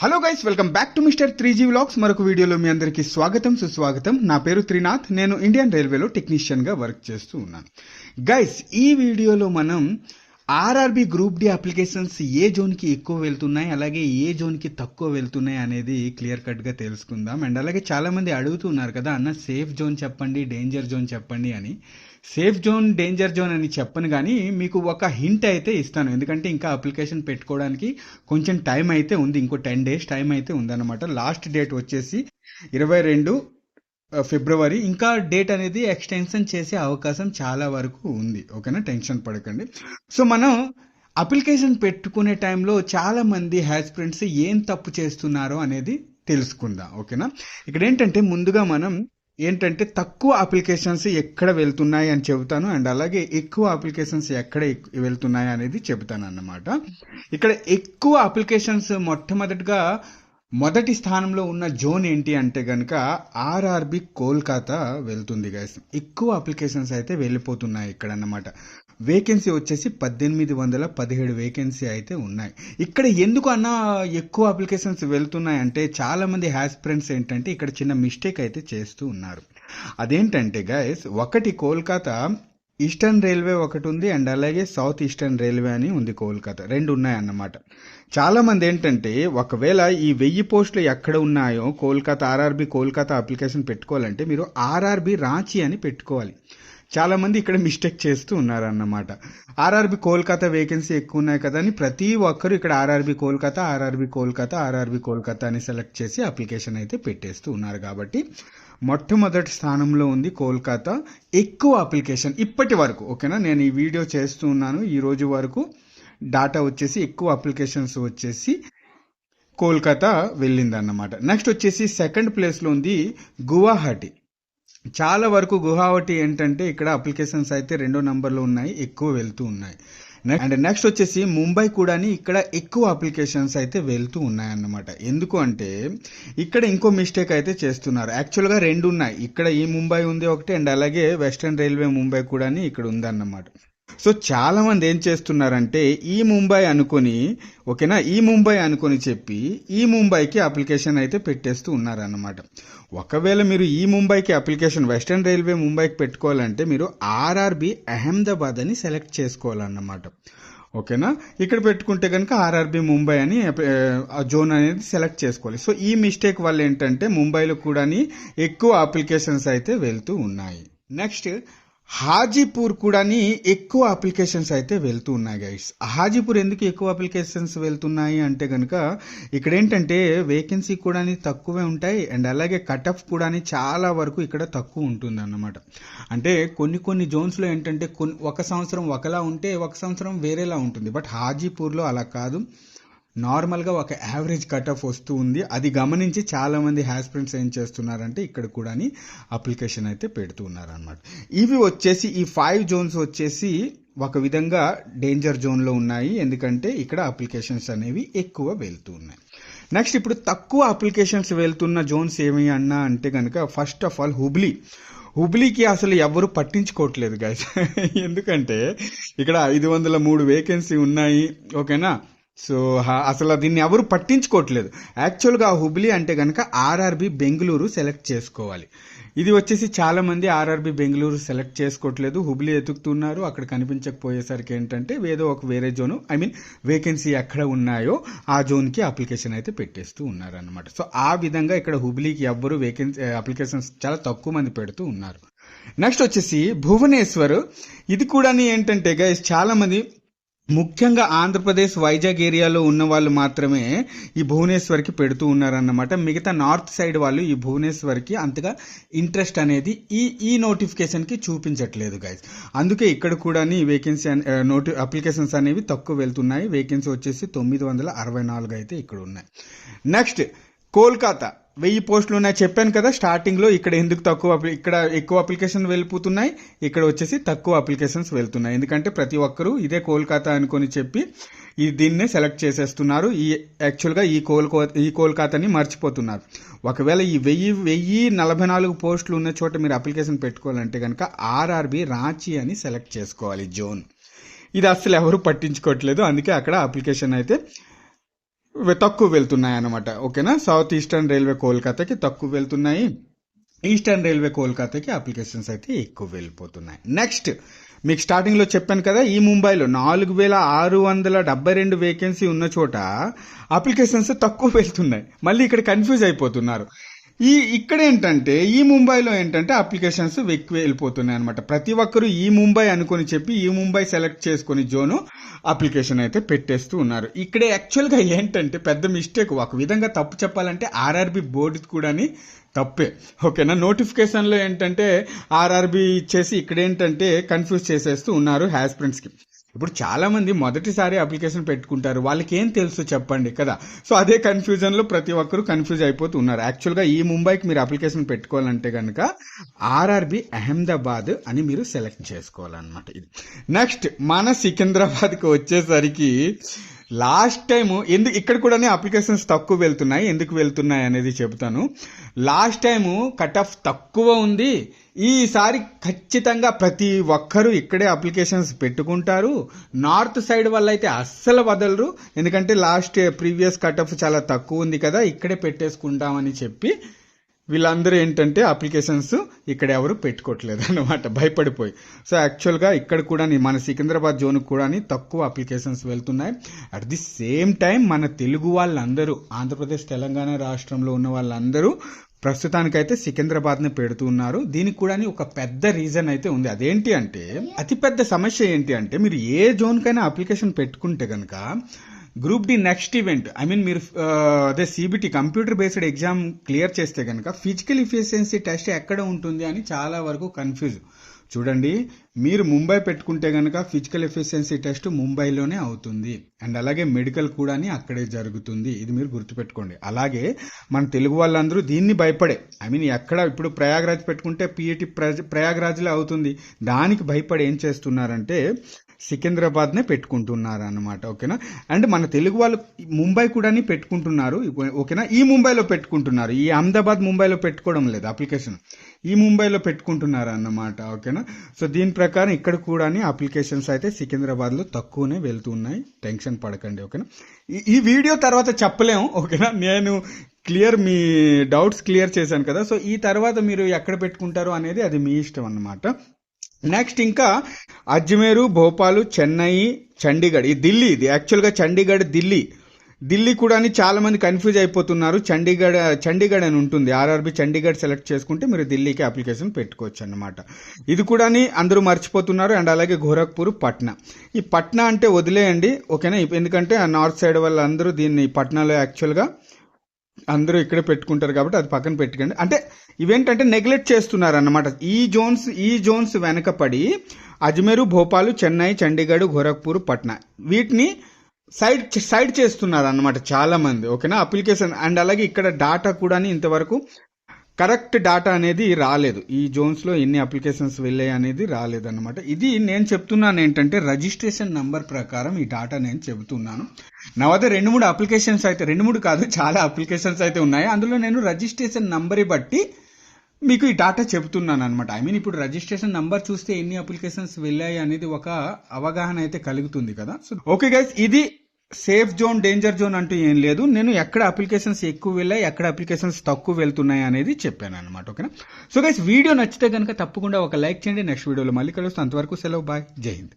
Hello guys welcome back to Mr three G vlogs మరొక వీడియోలో మీ అందరికీ స్వాగతం సుస్వాగతం. నా పేరు త్రినాథ్. నేను ఇండియన్ రైల్వేలో టెక్నీషియన్గా వర్క్ చేస్తూ ఉన్నాను. గైస్ ఈ వీడియోలో మనం ఆర్ఆర్బి గ్రూప్ డి అప్లికేషన్స్ ఏ జోన్కి ఎక్కువ వెళ్తున్నాయి అలాగే ఏ జోన్కి తక్కువ వెళ్తున్నాయి అనేది క్లియర్ కట్గా తెలుసుకుందాం. అండ్ అలాగే చాలామంది అడుగుతున్నారు కదా అన్న సేఫ్ జోన్ చెప్పండి డేంజర్ జోన్ చెప్పండి అని. సేఫ్ జోన్ డేంజర్ జోన్ అని చెప్పను కానీ మీకు ఒక హింట్ అయితే ఇస్తాను. ఎందుకంటే ఇంకా అప్లికేషన్ పెట్టుకోవడానికి కొంచెం టైం అయితే ఉంది. ఇంకో టెన్ డేస్ టైం అయితే ఉందన్నమాట. లాస్ట్ డేట్ వచ్చేసి ఇరవై రెండు ఫిబ్రవరి. ఇంకా డేట్ అనేది ఎక్స్టెన్షన్ చేసే అవకాశం చాలా వరకు ఉంది. ఓకేనా? టెన్షన్ పడకండి. సో మనం అప్లికేషన్ పెట్టుకునే టైంలో చాలా మంది హ్యాస్పిరెంట్స్ ఏం తప్పు చేస్తున్నారో అనేది తెలుసుకుందాం. ఓకేనా? ఇక్కడ ఏంటంటే ముందుగా మనం ఏంటంటే తక్కువ అప్లికేషన్స్ ఎక్కడ వెళ్తున్నాయి అని చెబుతాను. అండ్ అలాగే ఎక్కువ అప్లికేషన్స్ ఎక్కడ వెళ్తున్నాయి అనేది చెబుతాను అన్నమాట ఇక్కడ ఎక్కువ అప్లికేషన్స్ మొట్టమొదటిగా మొదటి స్థానంలో ఉన్న జోన్ ఏంటి అంటే కనుక ఆర్ఆర్బి కోల్కతా వెళ్తుంది గైస్ ఎక్కువ అప్లికేషన్స్ అయితే వెళ్ళిపోతున్నాయి ఇక్కడ అన్నమాట వేకెన్సీ వచ్చేసి పద్దెనిమిది వందల పదిహేడు వేకెన్సీ అయితే ఉన్నాయి. ఇక్కడ ఎందుకు అన్న ఎక్కువ అప్లికేషన్స్ వెళ్తున్నాయి అంటే చాలా మంది హ్యాస్పిరెంట్స్ ఏంటంటే ఇక్కడ చిన్న మిస్టేక్ అయితే చేస్తూ ఉన్నారు. అదేంటంటే గైస్ ఒకటి కోల్కతా ఈస్టర్న్ రైల్వే ఒకటి ఉంది అండ్ అలాగే సౌత్ ఈస్టర్న్ రైల్వే అని ఉంది కోల్కతా. రెండు ఉన్నాయన్నమాట అన్నమాట చాలామంది ఏంటంటే ఒకవేళ ఈ వెయ్యి పోస్టులు ఎక్కడ ఉన్నాయో కోల్కతా ఆర్ఆర్బి కోల్కతా అప్లికేషన్ పెట్టుకోవాలంటే మీరు ఆర్ఆర్బి రాంచీ అని పెట్టుకోవాలి. చాలామంది ఇక్కడ మిస్టేక్ చేస్తూ ఉన్నారన్నమాట. ఆర్ఆర్బి కోల్కతా వేకెన్సీ ఎక్కువ ఉన్నాయి కదా అని ప్రతి ఒక్కరు ఇక్కడ RRB Kolkata RRB Kolkata RRB Kolkata అని సెలెక్ట్ చేసి అప్లికేషన్ అయితే పెట్టేస్తూ ఉన్నారు కాబట్టి మొట్టమొదటి స్థానంలో ఉంది కోల్కతా. ఎక్కువ అప్లికేషన్ ఇప్పటి వరకు ఓకేనా? నేను ఈ వీడియో చేస్తూ ఉన్నాను. ఈ రోజు వరకు డాటా వచ్చేసి ఎక్కువ అప్లికేషన్స్ వచ్చేసి కోల్కతా వెళ్ళిందన్నమాట. నెక్స్ట్ వచ్చేసి సెకండ్ ప్లేస్లో ఉంది గువాహటి. చాలా వరకు గువాహటి ఏంటంటే ఇక్కడ అప్లికేషన్స్ అయితే రెండో నంబర్లో ఉన్నాయి ఎక్కువ వెళ్తూ ఉన్నాయి. అండ్ నెక్స్ట్ వచ్చేసి ముంబై కూడా ఇక్కడ ఎక్కువ అప్లికేషన్స్ అయితే వెళ్తూ ఉన్నాయి అన్నమాట ఎందుకు అంటే ఇక్కడ ఇంకో మిస్టేక్ అయితే చేస్తున్నారు. యాక్చువల్గా రెండు ఉన్నాయి. ఇక్కడ ఈ ముంబై ఉంది ఒకటి అండ్ అలాగే వెస్ట్రన్ రైల్వే ముంబై కూడా ఇక్కడ ఉందన్నమాట. సో చాలా మంది ఏం చేస్తున్నారంటే ఈ ముంబై అనుకొని ఓకేనా? ఈ ముంబై అనుకొని చెప్పి ఈ ముంబైకి అప్లికేషన్ అయితే పెట్టేస్తూ ఉన్నారన్నమాట. ఒకవేళ మీరు ఈ ముంబైకి అప్లికేషన్ వెస్ట్రన్ రైల్వే ముంబైకి పెట్టుకోవాలంటే మీరు ఆర్ఆర్బి అహ్మదాబాద్ అని సెలెక్ట్ చేసుకోవాలన్నమాట. ఓకేనా? ఇక్కడ పెట్టుకుంటే కనుక ఆర్ఆర్బి ముంబై అని ఆ జోన్ అనేది సెలెక్ట్ చేసుకోవాలి. సో ఈ మిస్టేక్ వల్ల ఏంటంటే ముంబైలో కూడా ఎక్కువ అప్లికేషన్స్ అయితే వెళ్తూ ఉన్నాయి. నెక్స్ట్ హాజీపూర్ కూడా ఎక్కువ అప్లికేషన్స్ అయితే వెళ్తూ ఉన్నాయి గైస్ హాజీపూర్ ఎందుకు ఎక్కువ అప్లికేషన్స్ వెళ్తున్నాయి అంటే కనుక ఇక్కడ ఏంటంటే వేకెన్సీ కూడా తక్కువే ఉంటాయి అండ్ అలాగే కట్ ఆఫ్ కూడా చాలా వరకు ఇక్కడ తక్కువ ఉంటుంది అన్నమాట అంటే కొన్ని కొన్ని జోన్స్లో ఏంటంటే కొన్ని ఒక సంవత్సరం ఒకలా ఉంటే ఒక సంవత్సరం వేరేలా ఉంటుంది. బట్ హాజీపూర్లో అలా కాదు. నార్మల్గా ఒక యావరేజ్ కట్ ఆఫ్ వస్తూ ఉంది. అది గమనించి చాలా మంది హ్యాస్పిరెంట్స్ ఏం చేస్తున్నారంటే ఇక్కడ కూడా అప్లికేషన్ అయితే పెడుతూ ఉన్నారనమాట ఇవి వచ్చేసి ఈ ఫైవ్ జోన్స్ వచ్చేసి ఒక విధంగా డేంజర్ జోన్లో ఉన్నాయి. ఎందుకంటే ఇక్కడ అప్లికేషన్స్ అనేవి ఎక్కువ వెళ్తూ ఉన్నాయి. నెక్స్ట్ ఇప్పుడు తక్కువ అప్లికేషన్స్ వెళ్తున్న జోన్స్ ఏమి అన్నా అంటే కనుక ఫస్ట్ ఆఫ్ ఆల్ హుబ్లీ. హుబ్లీకి అసలు ఎవరు పట్టించుకోవట్లేదు గైస్ ఎందుకంటే ఇక్కడ ఐదు వందల మూడు వేకెన్సీ ఉన్నాయి. ఓకేనా? సో అసలు దీన్ని ఎవరు పట్టించుకోవట్లేదు. యాక్చువల్గా హుబ్లీ అంటే కనుక ఆర్ఆర్బి బెంగళూరు సెలెక్ట్ చేసుకోవాలి. ఇది వచ్చేసి చాలామంది ఆర్ఆర్బి బెంగళూరు సెలెక్ట్ చేసుకోవట్లేదు. హుబ్లీ ఎతుకుతున్నారు. అక్కడ కనిపించకపోయేసరికి ఏంటంటే ఏదో ఒక వేరే జోను ఐ మీన్ వేకెన్సీ ఎక్కడ ఉన్నాయో ఆ జోన్కి అప్లికేషన్ అయితే పెట్టేస్తూ ఉన్నారనమాట సో ఆ విధంగా ఇక్కడ హుబ్లీకి ఎవ్వరు వేకెన్సీ అప్లికేషన్స్ చాలా తక్కువ మంది పెడుతూ ఉన్నారు. నెక్స్ట్ వచ్చేసి భువనేశ్వర్. ఇది కూడా ఏంటంటే గైస్ చాలామంది ముఖ్యంగా ఆంధ్రప్రదేశ్ వైజాగ్ ఏరియాలో ఉన్న వాళ్ళు మాత్రమే ఈ భువనేశ్వర్కి పెడుతూ ఉన్నారన్నమాట. మిగతా నార్త్ సైడ్ వాళ్ళు ఈ భువనేశ్వర్కి అంతగా ఇంట్రెస్ట్ అనేది ఈ ఈ నోటిఫికేషన్కి చూపించట్లేదు గైస్ అందుకే ఇక్కడ కూడా వేకెన్సీ నోటి అప్లికేషన్స్ అనేవి తక్కువ వెళ్తున్నాయి. వేకెన్సీ వచ్చేసి తొమ్మిది వందల అరవై నాలుగు అయితే ఇక్కడ ఉన్నాయి. నెక్స్ట్ కోల్కతా. వెయ్యి పోస్టులు ఉన్నాయి. చెప్పాను కదా స్టార్టింగ్లో ఇక్కడ ఎందుకు తక్కువ అప్లి- ఇక్కడ ఎక్కువ అప్లికేషన్ వెళ్ళిపోతున్నాయి ఇక్కడ వచ్చేసి తక్కువ అప్లికేషన్స్ వెళ్తున్నాయి. ఎందుకంటే ప్రతి ఒక్కరూ ఇదే కోల్కతా అనుకొని చెప్పి ఈ దీన్నే సెలెక్ట్ చేసేస్తున్నారు. ఈ యాక్చువల్గా ఈ కోల్కో ఈ కోల్కతాని మర్చిపోతున్నారు. ఒకవేళ ఈ వెయ్యి వెయ్యి నలభై నాలుగు పోస్టులు ఉన్న చోట మీరు అప్లికేషన్ పెట్టుకోవాలంటే కనుక ఆర్ఆర్బి రాంచీ అని సెలెక్ట్ చేసుకోవాలి జోన్. ఇది అస్సలు ఎవరు పట్టించుకోవట్లేదు. అందుకే అక్కడ అప్లికేషన్ అయితే తక్కువ వెళ్తున్నాయి అనమాట ఓకేనా? సౌత్ ఈస్టర్న్ రైల్వే కోల్కతాకి తక్కువ వెళ్తున్నాయి. ఈస్టర్న్ రైల్వే కోల్కతాకి అప్లికేషన్స్ అయితే ఎక్కువ వెళ్ళిపోతున్నాయి. నెక్స్ట్ మీకు స్టార్టింగ్లో చెప్పాను కదా ఈ ముంబైలో నాలుగు వేల ఆరు వందల డెబ్బై రెండు వేకెన్సీ ఉన్న చోట అప్లికేషన్స్ తక్కువ వెళ్తున్నాయి. మళ్ళీ ఇక్కడ కన్ఫ్యూజ్ అయిపోతున్నారు. ఈ ఇక్కడ ఏంటంటే ఈ ముంబైలో ఏంటంటే అప్లికేషన్స్ ఎక్కువ వెళ్ళిపోతున్నాయి అనమాట ప్రతి ఒక్కరు ఈ ముంబై అనుకొని చెప్పి ఈ ముంబై సెలెక్ట్ చేసుకుని జోను అప్లికేషన్ అయితే పెట్టేస్తూ ఉన్నారు. ఇక్కడ యాక్చువల్గా ఏంటంటే పెద్ద మిస్టేక్ ఒక విధంగా తప్పు చెప్పాలంటే ఆర్ఆర్బి బోర్డు కూడాని తప్పే. ఓకేనా? నోటిఫికేషన్లో ఏంటంటే ఆర్ఆర్బి ఇచ్చేసి ఇక్కడ ఏంటంటే కన్ఫ్యూజ్ చేసేస్తూ ఉన్నారు హ్యాస్ప్రెంట్స్కి ఇప్పుడు చాలా మంది మొదటిసారి అప్లికేషన్ పెట్టుకుంటారు. వాళ్ళకి ఏం తెలుసు చెప్పండి కదా? సో అదే కన్ఫ్యూజన్లో ప్రతి ఒక్కరు కన్ఫ్యూజ్ అయిపోతూ ఉన్నారు. ఈ ముంబైకి మీరు అప్లికేషన్ పెట్టుకోవాలంటే కనుక ఆర్ఆర్బి అహ్మదాబాద్ అని మీరు సెలెక్ట్ చేసుకోవాలన్నమాట ఇది. నెక్స్ట్ మన సికింద్రాబాద్కి వచ్చేసరికి లాస్ట్ టైం ఎందుకు ఇక్కడ కూడానే అప్లికేషన్స్ తక్కువ వెళ్తున్నాయి. ఎందుకు వెళ్తున్నాయి అనేది చెబుతాను. లాస్ట్ టైము కట్ ఆఫ్ తక్కువ ఉంది. ఈసారి ఖచ్చితంగా ప్రతి ఒక్కరూ ఇక్కడే అప్లికేషన్స్ పెట్టుకుంటారు. నార్త్ సైడ్ వల్ల అయితే అస్సలు వదలరు. ఎందుకంటే లాస్ట్ ప్రీవియస్ కట్ ఆఫ్ చాలా తక్కువ ఉంది కదా ఇక్కడే పెట్టేసుకుంటామని చెప్పి వీళ్ళందరూ ఏంటంటే అప్లికేషన్స్ ఇక్కడ ఎవరు పెట్టుకోవట్లేదు అనమాట భయపడిపోయి. సో యాక్చువల్గా ఇక్కడ కూడా మన సికింద్రాబాద్ జోన్ కూడా తక్కువ అప్లికేషన్స్ వెళ్తున్నాయి. అట్ ది సేమ్ టైం మన తెలుగు వాళ్ళందరూ ఆంధ్రప్రదేశ్ తెలంగాణ రాష్ట్రంలో ఉన్న వాళ్ళందరూ ప్రస్తుతానికైతే సికింద్రాబాద్ని పెడుతూ ఉన్నారు దీనికి కూడా ఒక పెద్ద రీజన్ అయితే ఉంది. అదేంటి అంటే అతిపెద్ద సమస్య ఏంటి అంటే మీరు ఏ జోన్కైనా అప్లికేషన్ పెట్టుకుంటే కనుక group D next event. I mean మీరు అదే CBT computer based exam clear చేస్తే కనుక ఫిజికల్ ఎఫిషియన్సీ టెస్ట్ ఎక్కడ ఉంటుంది అని చాలా వరకు కన్ఫ్యూజ్. చూడండి మీరు ముంబై పెట్టుకుంటే కనుక ఫిజికల్ ఎఫిషియన్సీ టెస్ట్ ముంబైలోనే అవుతుంది. అండ్ అలాగే మెడికల్ కూడా అక్కడే జరుగుతుంది. ఇది మీరు గుర్తుపెట్టుకోండి. అలాగే మన తెలుగు వాళ్ళందరూ దీన్ని భయపడే. ఐ మీన్ ఎక్కడ ఇప్పుడు ప్రయాగ్రాజ్ పెట్టుకుంటే పిఈటి ప్రయాగ్రాజ్లో అవుతుంది. దానికి భయపడి ఏం చేస్తున్నారంటే సికింద్రాబాద్నే పెట్టుకుంటున్నారు అన్నమాట ఓకేనా? అండ్ మన తెలుగు వాళ్ళు ముంబై కూడాని పెట్టుకుంటున్నారు ఓకేనా? ఈ ముంబైలో పెట్టుకుంటున్నారు ఈ అహ్మదాబాద్ ముంబైలో పెట్టుకోవడం లేదు అప్లికేషన్. ఈ ముంబైలో పెట్టుకుంటున్నారు అన్నమాట ఓకేనా? సో దీని ప్రకారం ఇక్కడ కూడా అప్లికేషన్స్ అయితే సికింద్రాబాద్లో తక్కువనే వెళ్తున్నాయి. టెన్షన్ పడకండి ఓకేనా? ఈ- ఈ వీడియో తర్వాత చెప్పలేము ఓకేనా? నేను క్లియర్ మీ డౌట్స్ క్లియర్ చేశాను కదా. సో ఈ తర్వాత మీరు ఎక్కడ పెట్టుకుంటారు అనేది అది మీ ఇష్టం అన్నమాట. నెక్స్ట్ ఇంకా అజ్మేరు భోపాలు చెన్నై చండీగఢ్. ఈ ఢిల్లీ ఇది. యాక్చువల్గా చండీగఢ్ ఢిల్లీ. ఢిల్లీ కూడా అని చాలామంది కన్ఫ్యూజ్ అయిపోతున్నారు. చండీగఢ్ చండీగఢ్ అని ఉంటుంది. ఆర్ఆర్బి చండీగఢ్ సెలెక్ట్ చేసుకుంటే మీరు ఢిల్లీకి అప్లికేషన్ పెట్టుకోవచ్చు అనమాట ఇది కూడా అందరూ మర్చిపోతున్నారు. అండ్ అలాగే గోరఖ్పూర్ పట్నా. ఈ పట్నా అంటే వదిలేయండి. ఓకేనా? ఎందుకంటే ఆ నార్త్ సైడ్ వాళ్ళందరూ దీన్ని పట్నాలో యాక్చువల్గా అందరూ ఇక్కడే పెట్టుకుంటారు కాబట్టి అది పక్కన పెట్టుకోండి. అంటే ఇవేంటంటే నెగ్లెక్ట్ చేస్తున్నారు అన్నమాట ఈ జోన్స్ ఈ జోన్స్ వెనకపడి అజ్మేరు భోపాలు చెన్నై చండీగఢ్ గోరఖ్పూర్ పట్నా వీటిని సైడ్ సైడ్ చేస్తున్నారు అన్నమాట చాలా మంది ఓకేనా? అప్లికేషన్ అండ్ అలాగే ఇక్కడ డాటా కూడా ఇంతవరకు కరెక్ట్ డాటా అనేది రాలేదు. ఈ జోన్స్లో ఎన్ని అప్లికేషన్స్ వెళ్ళాయి అనేది రాలేదన్నమాట. ఇది నేను చెప్తున్నాను ఏంటంటే రిజిస్ట్రేషన్ నంబర్ ప్రకారం ఈ డాటా నేను చెబుతున్నాను. నా వద్ద రెండు మూడు అప్లికేషన్స్ అయితే రెండు మూడు కాదు చాలా అప్లికేషన్స్ అయితే ఉన్నాయి. అందులో నేను రిజిస్ట్రేషన్ నంబర్ బట్టి మీకు ఈ డాటా చెబుతున్నాను అనమాట ఐ మీన్ ఇప్పుడు రిజిస్ట్రేషన్ నంబర్ చూస్తే ఎన్ని అప్లికేషన్స్ వెళ్ళాయి అనేది ఒక అవగాహన అయితే కలుగుతుంది కదా. సో ఓకే గైస్ ఇది సేఫ్ జోన్ డేంజర్ జోన్ అంటూ ఏం లేదు. నేను ఎక్కడ అప్లికేషన్స్ ఎక్కువ వెళ్ళాయి ఎక్కడ అప్లికేషన్స్ తక్కువ వెళ్తున్నాయి అనేది చెప్పాను అనమాట ఓకేనా? సో గైస్ వీడియో నచ్చితే కనుక తప్పకుండా ఒక లైక్ చేయండి. నెక్స్ట్ వీడియోలో మళ్ళీ కలుస్తాను అంతవరకు సెలవు. బాయ్. జై హింద్.